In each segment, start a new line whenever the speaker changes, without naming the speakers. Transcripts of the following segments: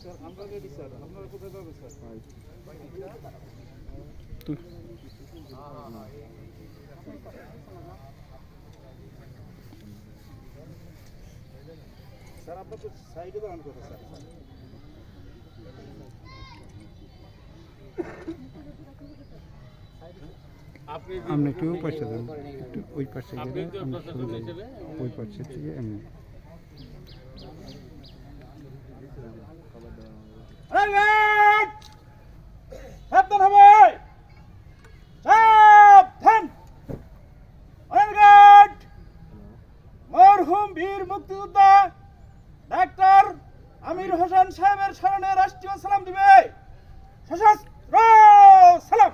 Sir আপনারা আপনাকে সাইডে দাঁড়ান কথা স্যার আপনি
আপনি একটু ওই পাশে যান একটু ওই পাশে গেলে। ওই পাশে থেকে এমনি।
বীর মুক্তিযোদ্ধা ডাক্তার আমির হোসেন সাহেবের স্মরণে রাষ্ট্রীয় সালাম দিবে। সশস্ত্র সালাম!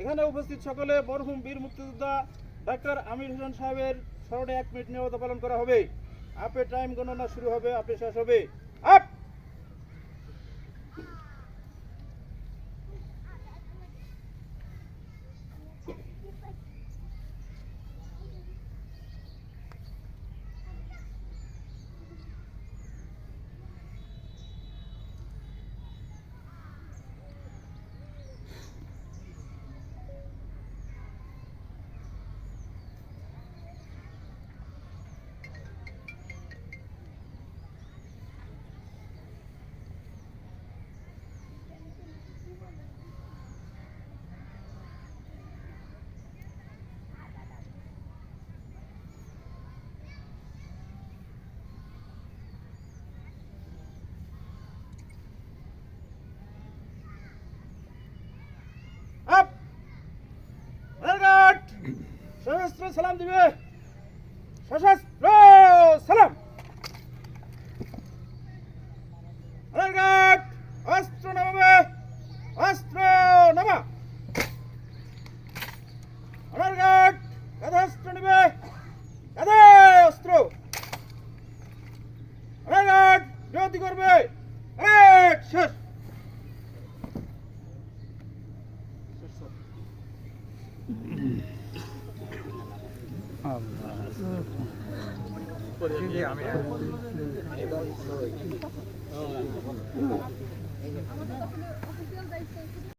এখানে উপস্থিত সকলে মরহুম বীর মুক্তিযোদ্ধা ডাক্তার আমির হোসেন সাহেবের স্মরণে এক মিনিট নিয়মিত পালন করা হবে। আপে টাইম গণনা শুরু হবে আপে শেষ হবে আপ আপ রাইট সশস্ত্র সালাম দিবে। সশস্ত্র সালাম। অস্ত্র নামাবে অস্ত্র নামা। অস্ত্র করবে। শেষ।
আল্লাহ